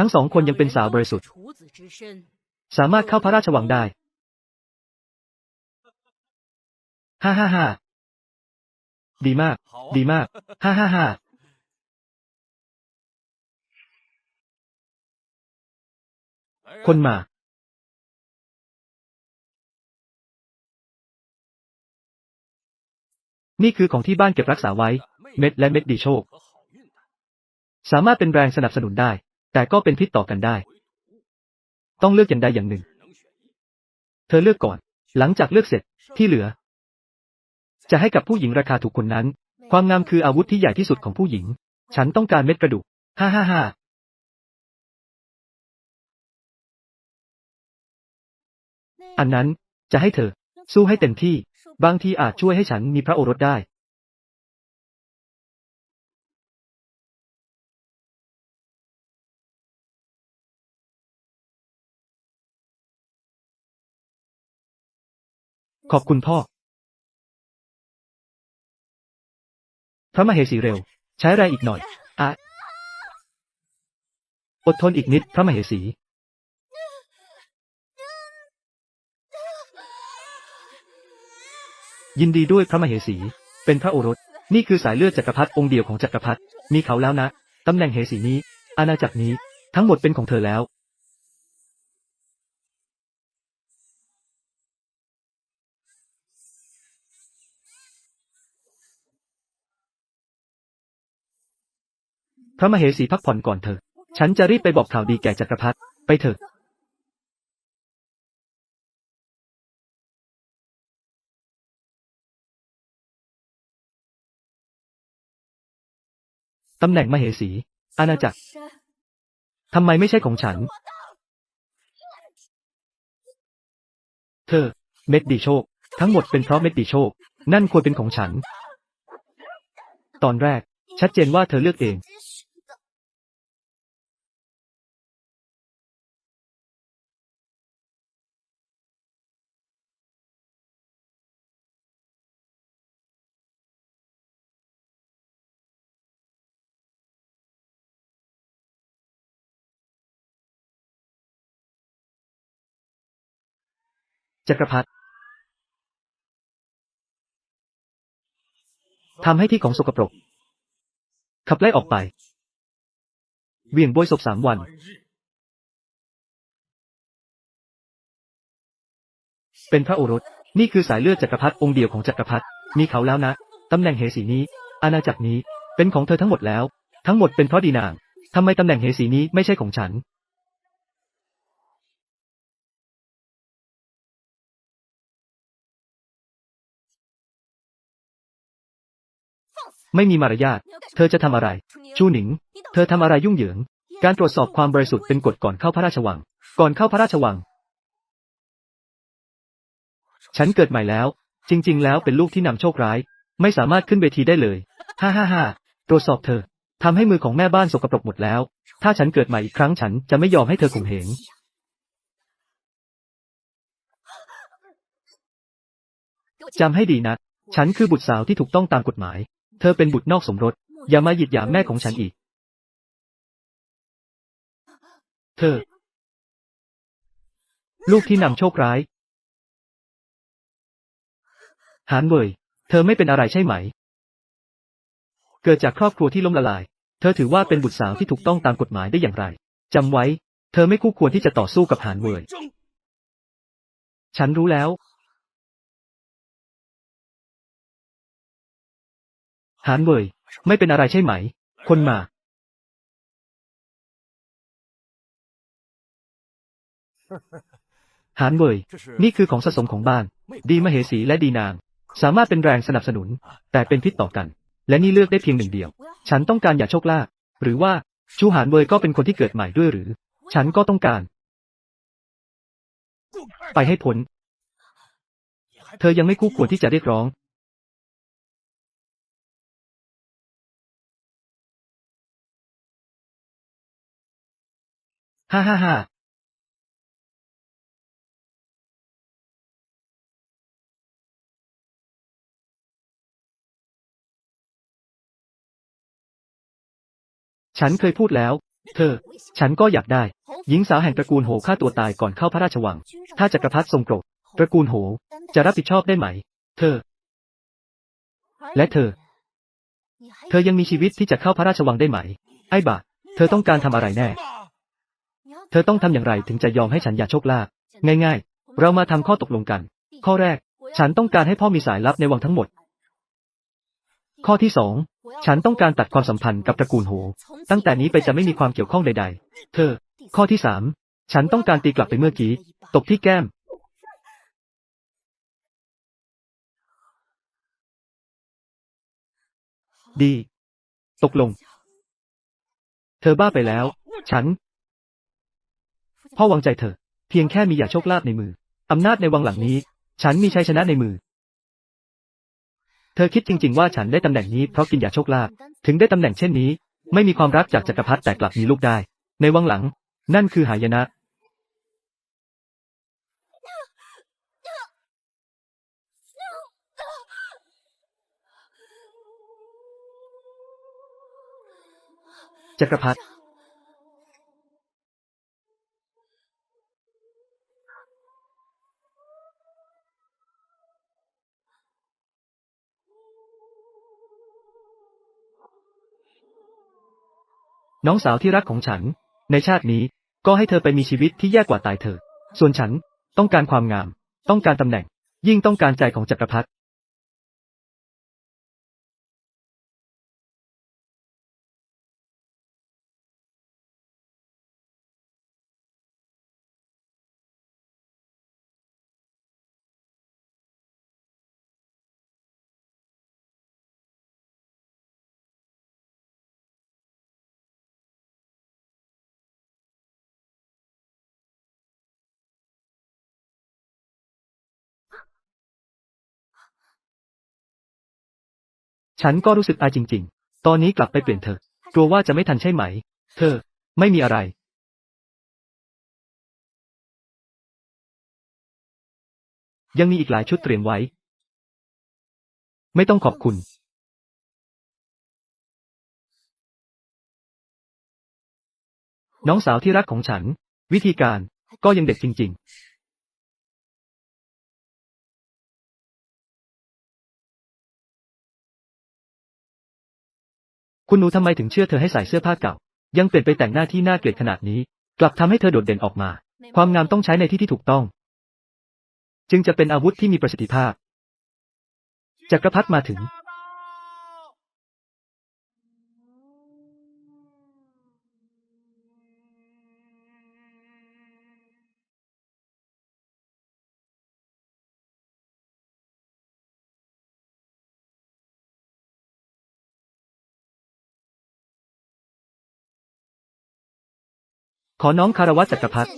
ทั้งสองคนยังเป็นสาวบริสุทธิ์ สามารถเข้าพระราชวังได้ ฮ่าฮ่าฮ่าดีมาก ดีมาก ฮ่าฮ่าฮ่าคนมา นี่คือของที่บ้านเก็บรักษาไว้ เม็ดและเม็ดดีโชค สามารถเป็นแรงสนับสนุนได้ แต่ก็เป็นพิษต่อกันได้ ต้องเลือกอย่างใดอย่างหนึ่ง เธอเลือกก่อน หลังจากเลือกเสร็จที่เหลือ จะให้กับผู้หญิงราคาถูกคนนั้น ความงามคืออาวุธที่ใหญ่ที่สุดของผู้หญิง ฉันต้องการเม็ดกระดูกฮ่าฮ่าฮ่าอันนั้นจะให้เธอ สู้ให้เต็มที่ บางทีอาจช่วยให้ฉันมีพระโอรสได้ ขอบคุณพ่อ พระมเหสีเร็ว ใช้แรงอีกหน่อยอะอดทนอีกนิดพระมเหสี ยินดีด้วยพระมเหสี เป็นพระโอรส นี่คือสายเลือดจักรพรรดิองค์เดียวของจักรพรรดิมีเขาแล้วนะ ตำแหน่งเหสีนี้ อาณาจักรนี้ ทั้งหมดเป็นของเธอแล้ว พระมเหสีพักผ่อนก่อนเถอะ ฉันจะรีบไปบอกข่าวดีแก่จักรพรรดิ ไปเถอะตำแหน่งมเหสี อาณาจักร ทำไมไม่ใช่ของฉัน เธอ เม็ดดีโชค ทั้งหมดเป็นเพราะเม็ดดีโชค นั่นควรเป็นของฉัน ตอนแรก ชัดเจนว่าเธอเลือกเอง จักรพรรดิทำให้ที่ของสกปรก ขับไล่ออกไป เวียงบวยศพสามวัน เป็นพระโอรส นี่คือสายเลือดจักรพรรดิองค์เดียวของจักรพรรดิมีเขาแล้วนะ ตำแหน่งเหสีนี้ อาณาจักรนี้ เป็นของเธอทั้งหมดแล้ว ทั้งหมดเป็นเพราะดีนางทำไมตำแหน่งเหสีนี้ไม่ใช่ของฉัน ไม่มีมารยาท เธอจะทำอะไร ชูหนิง เธอทำอะไรยุ่งเหยิง การตรวจสอบความบริสุทธิ์เป็นกฎก่อนเข้าพระราชวัง ก่อนเข้าพระราชวัง ฉันเกิดใหม่แล้ว จริง ๆ แล้วเป็นลูกที่นำโชคร้าย ไม่สามารถขึ้นเวทีได้เลย ฮ่าฮ่าฮ่าตรวจสอบเธอทำให้มือของแม่บ้านสกปรกหมดแล้ว ถ้าฉันเกิดใหม่อีกครั้งฉันจะไม่ยอมให้เธอข่มเหงจำให้ดีนะ ฉันคือบุตรสาวที่ถูกต้องตามกฎหมาย เธอเป็นบุตรนอกสมรส อย่ามาหยิดหยามแม่ของฉันอีก เธอ ลูกที่นำโชคร้าย หานเวยเธอไม่เป็นอะไรใช่ไหม เกิดจากครอบครัวที่ล้มละลาย เธอถือว่าเป็นบุตรสาวที่ถูกต้องตามกฎหมายได้อย่างไรจำไว้ เธอไม่คู่ควรที่จะต่อสู้กับหานเวยฉันรู้แล้ว หานเว่ย ไม่เป็นอะไรใช่ไหม คนมา หานเว่ย นี่คือของสะสมของบ้าน ดีมเหสีและดีนาง สามารถเป็นแรงสนับสนุน แต่เป็นพิษต่อกัน และนี่เลือกได้เพียงหนึ่งเดียว ฉันต้องการอย่าโชคลาภหรือว่าชูหานเว่ยก็เป็นคนที่เกิดใหม่ด้วยหรือ ฉันก็ต้องการ ไปให้พ้น เธอยังไม่คู่ควรที่จะเรียกร้อง ฮ่าฮ่าฮ่าฉันเคยพูดแล้ว เธอ ฉันก็อยากได้ หญิงสาวแห่งตระกูลโหฆ่าตัวตายก่อนเข้าพระราชวัง ถ้าจักรพรรดิทรงโกรธ ตระกูลโห จะรับผิดชอบได้ไหม เธอ และเธอ เธอยังมีชีวิตที่จะเข้าพระราชวังได้ไหม ไอ้บาเธอต้องการทำอะไรแน่ เธอต้องทำอย่างไรถึงจะยอมให้ฉันอย่าโชคลาภง่ายๆ เรามาทำข้อตกลงกัน ข้อแรก ฉันต้องการให้พ่อมีสายลับในวังทั้งหมด ข้อที่สองฉันต้องการตัดความสัมพันธ์กับตระกูลโห ตั้งแต่นี้ไปจะไม่มีความเกี่ยวข้องใด ๆ เธอ ข้อที่สามฉันต้องการตีกลับไปเมื่อกี้ตบที่แก้ม ดี ตกลง เธอบ้าไปแล้ว ฉัน พ่อวางใจเธอเพียงแค่มีอย่าโชคลาภในมือ อำนาจในวังหลังนี้ ฉันมีชัยชนะในมือ เธอคิดจริง ๆ ว่าฉันได้ตำแหน่งนี้เพราะกินยาโชคลาภ ถึงได้ตำแหน่งเช่นนี้ ไม่มีความรักจากจักรพรรดิแต่กลับมีลูกได้ ในวังหลัง นั่นคือหายนะ จักรพรรดิ น้องสาวที่รักของฉัน ในชาตินี้ก็ให้เธอไปมีชีวิตที่แย่กว่าตายเธอส่วนฉันต้องการความงาม ต้องการตำแหน่ง ยิ่งต้องการใจของจักรพรรดิ ฉันก็รู้สึกอายจริง ๆ ตอนนี้กลับไปเปลี่ยนเธอะ กลัวว่าจะไม่ทันใช่ไหม เธอ ไม่มีอะไร ยังมีอีกหลายชุดเตรียมไว้ ไม่ต้องขอบคุณ น้องสาวที่รักของฉัน วิธีการก็ยังเด็กจริง ๆ คุณหนูทำไมถึงเชื่อเธอให้ใส่เสื้อผ้าเก่า ยังเปลี่ยนไปแต่งหน้าที่น่าเกลียดขนาดนี้ กลับทำให้เธอโดดเด่นออกมา ความงามต้องใช้ในที่ที่ถูกต้อง จึงจะเป็นอาวุธที่มีประสิทธิภาพจักรพรรดิมาถึง ขอน้องคารวะจักรพรรดิ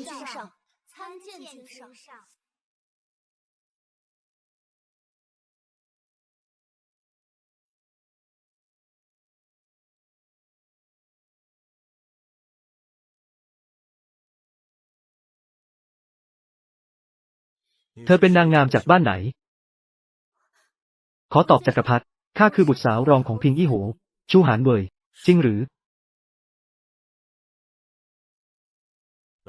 เธอเป็นนางงามจากบ้านไหน ขอตอบจักรพรรดิข้าคือบุตรสาวรองของพิงอี้โห ชูหานเวย จริงหรือ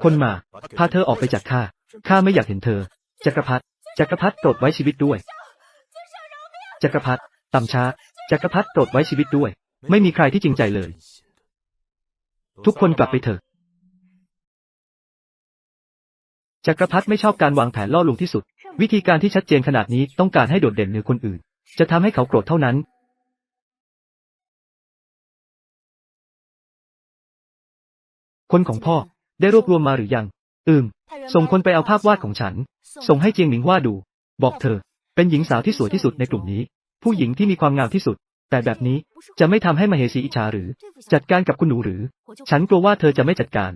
คนมา พาเธอออกไปจากข้า ข้าไม่อยากเห็นเธอ จักรพรรดิ จักรพรรดิโปรดไว้ชีวิตด้วย จักรพรรดิ ต่ำช้า จักรพรรดิโปรดไว้ชีวิตด้วย ไม่มีใครที่จริงใจเลย ทุกคนกลับไปเถอะ จักรพรรดิไม่ชอบการวางแผนล่อลวงที่สุด วิธีการที่ชัดเจนขนาดนี้ต้องการให้โดดเด่นเหนือคนอื่น จะทำให้เขาโกรธเท่านั้นคนของพ่อ ได้รวบรวมมาหรือยัง อืม ส่งคนไปเอาภาพวาดของฉัน ส่งให้เจียงหมิงวาดดู บอกเธอ เป็นหญิงสาวที่สวยที่สุดในกลุ่มนี้ ผู้หญิงที่มีความงามที่สุด แต่แบบนี้จะไม่ทำให้มเหสีอิจฉาหรือ จัดการกับคุณหนูหรือ ฉันกลัวว่าเธอจะไม่จัดการ